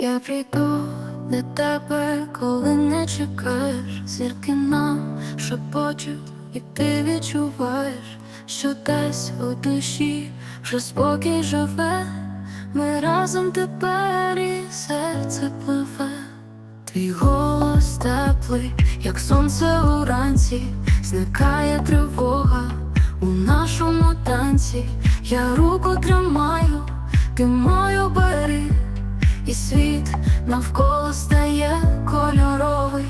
Я прийду до тебе, коли не чекаєш, зірки нам шепочуть, і ти відчуваєш, що десь у душі вже спокій живе, ми разом тепер і серце пливе. Твій голос теплий, як сонце уранці, зникає тривога у нашому танці. Я руку тримаю, ти мою бери, і світ навколо стає кольоровий.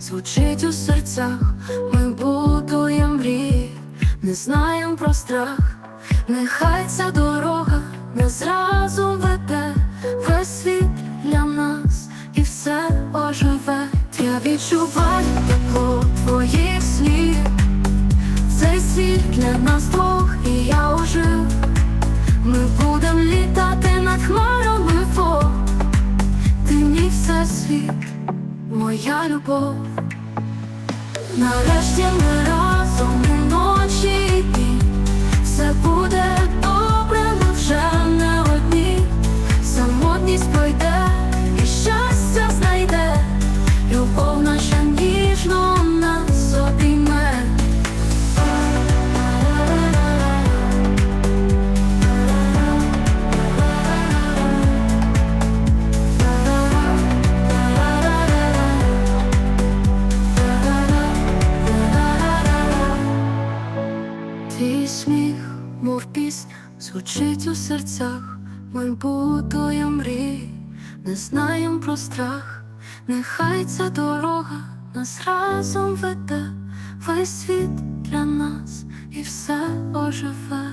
Звучить у серцях. Ми будуємо мрії, не знаємо про страх. Нехай ця дорога нас разом веде, весь світ для нас і все оживе. Я відчуваю тепло твоїх слів. Цей світ для нас двох, і я ожив. Ми будем літати над хмарами. Ти мій всесвіт, моя любов. Нарешті ми сміх, мов пісня, звучить у серцях. Ми будуємо мрії, не знаємо про страх. Нехай ця дорога нас разом веде, весь світ для нас і все оживе.